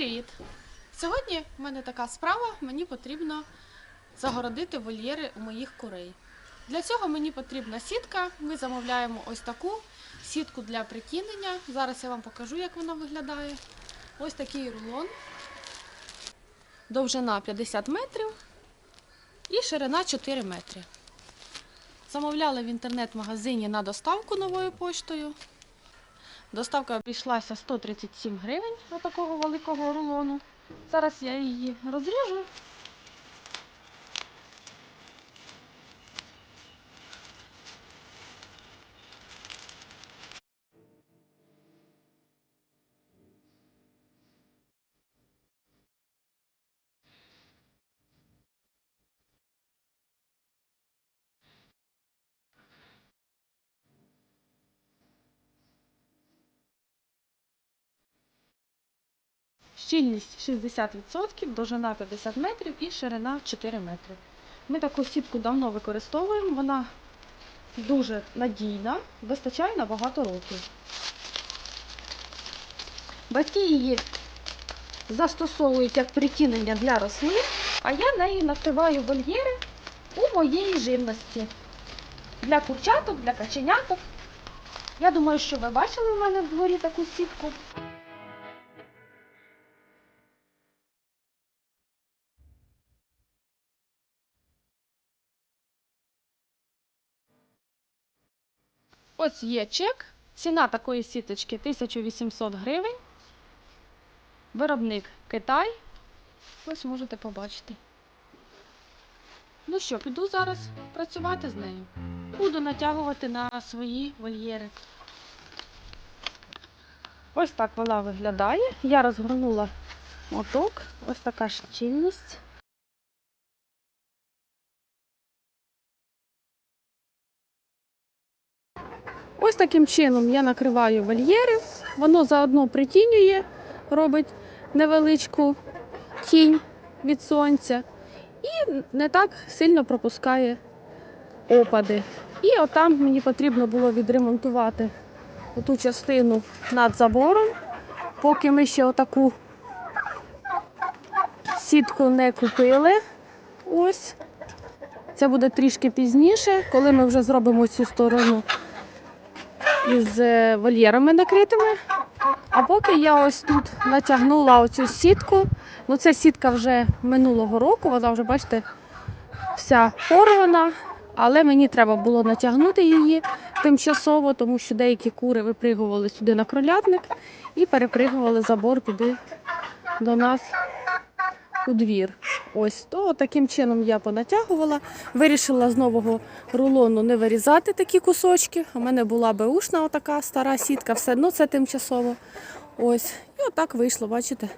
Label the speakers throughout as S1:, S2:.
S1: Привіт! Сьогодні в мене така справа, мені потрібно загородити вольєри у моїх курей. Для цього мені потрібна сітка. Ми замовляємо ось таку сітку для прикинення. Зараз я вам покажу, як вона виглядає. Ось такий рулон. Довжина 50 метрів і ширина 4 метри. Замовляли в інтернет-магазині на доставку новою поштою. Доставка обійшлася 137 гривень на такого великого рулону. Зараз я її розріжу. Щільність 60%, довжина 50 метрів і ширина 4 метри. Ми таку сітку давно використовуємо, вона дуже надійна, вистачає на багато років. Батьки її застосовують як притінення для рослин, а я нею накриваю вольєри у моєї живності. Для курчаток, для каченяток. Я думаю, що ви бачили в мене в дворі таку сітку. Ось є чек. Ціна такої сіточки 1800 гривень. Виробник Китай. Ось можете побачити. Ну що, піду зараз працювати з нею. Буду натягувати на свої вольєри. Ось так вона виглядає. Я розгорнула моток. Ось така щільність. Ось таким чином я накриваю вольєри. Воно заодно притінює, робить невеличку тінь від сонця і не так сильно пропускає опади. І отам мені потрібно було відремонтувати оту частину над забором, поки ми ще отаку сітку не купили. Ось. Це буде трішки пізніше, коли ми вже зробимо цю сторону із е, вольєрами накритими. А поки я ось тут натягнула оцю сітку. Ну, це сітка вже минулого року, вона вже, бачите, вся порвана. Але мені треба було натягнути її тимчасово, тому що деякі кури випригували сюди на кролятник і перепригували забор туди до нас у двір. Ось то таким чином я понатягувала. Вирішила з нового рулону не вирізати такі кусочки. У мене була беушна отака стара сітка, все одно це тимчасово. Ось, і отак вийшло, бачите.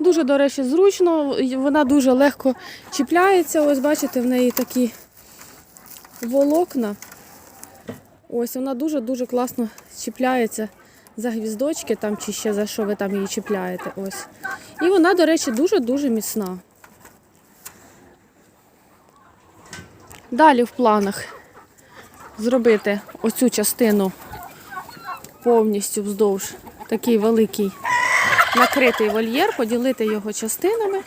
S1: Дуже, до речі, зручно, вона дуже легко чіпляється. Ось, бачите, в неї такі волокна. Ось вона дуже-дуже класно чіпляється за гвіздочки там чи ще за що ви там її чіпляєте. Ось. І вона, до речі, дуже-дуже міцна. Далі в планах зробити оцю частину повністю вздовж такий великий накритий вольєр, поділити його частинами.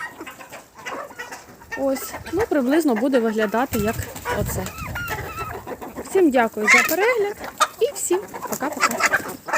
S1: Ось, ну приблизно буде виглядати як оце. Всім дякую за перегляд і всім пока-пока.